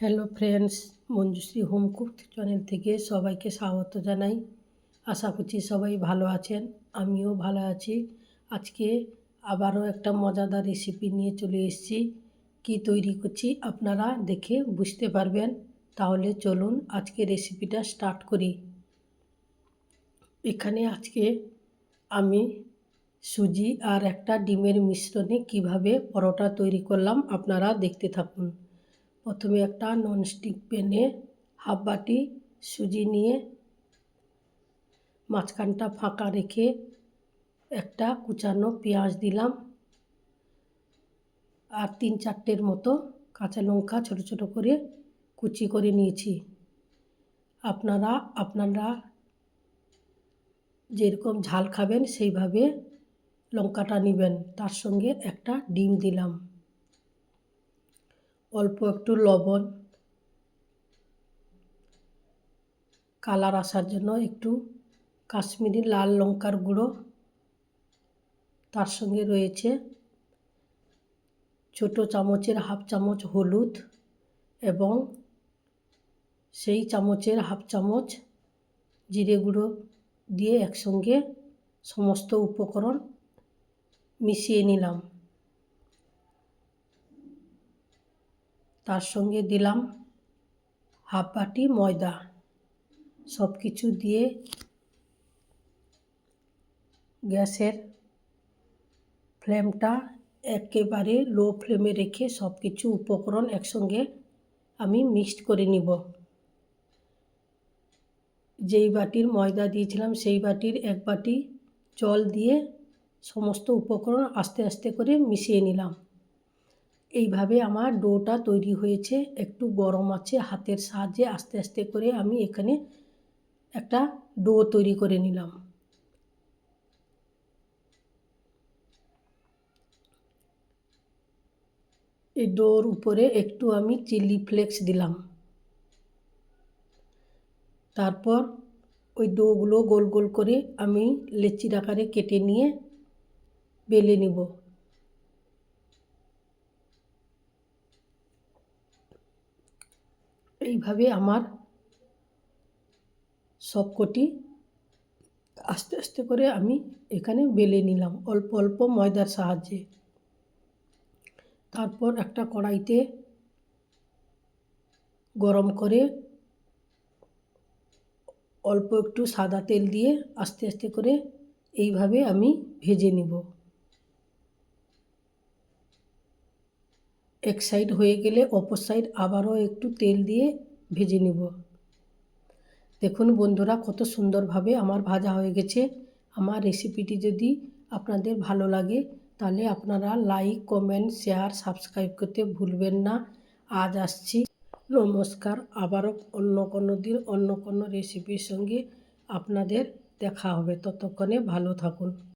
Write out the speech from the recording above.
Hello friends Manjushree home cook channel থেকে সবাইকে স্বাগত জানাই। আশা করছি সবাই ভালো আছেন, আমিও ভালো আছি। আজকে আবারও একটা মজাদার রেসিপি নিয়ে চলে এসেছি। কি তৈরি করছি আপনারা দেখে বুঝতে পারবেন। তাহলে চলুন আজকে রেসিপিটা স্টার্ট করি। এখানে আজকে আমি সুজি আর একটা ডিমের মিশ্রণে কীভাবে পরোটা তৈরি করলাম আপনারা দেখতে থাকুন। প্রথমে একটা ননস্টিক প্যানে হাফ বাটি সুজি নিয়ে মাঝখানটা ফাঁকা রেখে একটা কুচানো পেঁয়াজ দিলাম আর তিন চারটের মতো কাঁচা লঙ্কা ছোটো ছোটো করে কুচি করে নিয়েছি। আপনারা আপনারা যেরকম ঝাল খাবেন সেইভাবে লঙ্কাটা নেবেন। তার সঙ্গে একটা ডিম দিলাম। অল্প একটু লবণ, কালার আসার জন্য একটু কাশ্মীরি লাল লঙ্কার গুঁড়ো তার সঙ্গে রয়েছে ছোট চামচের হাফ চামচ হলুদ এবং সেই চামচের হাফ চামচ জিরে গুঁড়ো দিয়ে একসঙ্গে সমস্ত উপকরণ মিশিয়ে নিলাম। তার সঙ্গে দিলাম হাফ বাটি ময়দা। সব কিছু দিয়ে গ্যাসের ফ্লেমটা একেবারে লো ফ্লেমে রেখে সব কিছু উপকরণ একসঙ্গে আমি মিক্সড করে নিব। যেই বাটির ময়দা দিয়েছিলাম সেই বাটির এক বাটি জল দিয়ে সমস্ত উপকরণ আস্তে আস্তে করে মিশিয়ে নিলাম। এইভাবে আমার ডোটা তৈরি হয়েছে। একটু গরম আছে, হাতের সাহায্যে আস্তে আস্তে করে আমি এখানে একটা ডো তৈরি করে নিলাম। এই ডোর উপরে একটু আমি চিলি ফ্লেক্স দিলাম। তারপর ওই ডোগুলো গোল গোল করে আমি লেচির আকারে কেটে নিয়ে বেলে নিব। এইভাবে আমার সবকটি আস্তে আস্তে করে আমি এখানে বেলে নিলাম অল্প অল্প ময়দার সাহায্যে। তারপর একটা কড়াইতে গরম করে অল্প একটু সাদা তেল দিয়ে আস্তে আস্তে করে এইভাবে আমি ভেজে নিব। এক সাইড হয়ে গেলে অপর সাইড আবারও একটু তেল দিয়ে ভেজে নিব। দেখুন বন্ধুরা, কত সুন্দরভাবে আমার ভাজা হয়ে গেছে। আমার রেসিপিটি যদি আপনাদের ভালো লাগে, তাহলে আপনারা লাইক কমেন্ট শেয়ার সাবস্ক্রাইব করতে ভুলবেন না। আজ আসছি। নমস্কার। আবারও অন্য কোনো দিন অন্য কোনো রেসিপির সঙ্গে আপনাদের দেখা হবে। ততক্ষণে ভালো থাকুন।